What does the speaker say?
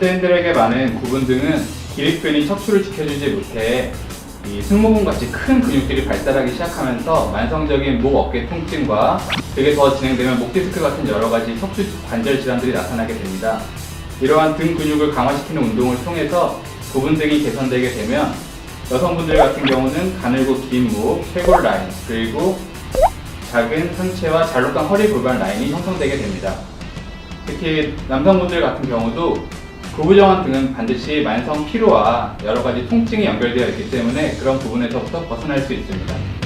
현대인들에게 많은 구분 등은 기립근이 척추를 지켜주지 못해 이 승모근 같이 큰 근육들이 발달하기 시작하면서 만성적인 목 어깨 통증과 그게 더 진행되면 목 디스크 같은 여러 가지 척추 관절 질환들이 나타나게 됩니다. 이러한 등 근육을 강화시키는 운동을 통해서 구분 등이 개선되게 되면 여성분들 같은 경우는 가늘고 긴 목, 쇄골 라인, 그리고 작은 상체와 잘록한 허리 골반 라인이 형성되게 됩니다. 특히 남성분들 같은 경우도 구부정한 등은 반드시 만성 피로와 여러 가지 통증이 연결되어 있기 때문에 그런 부분에서부터 벗어날 수 있습니다.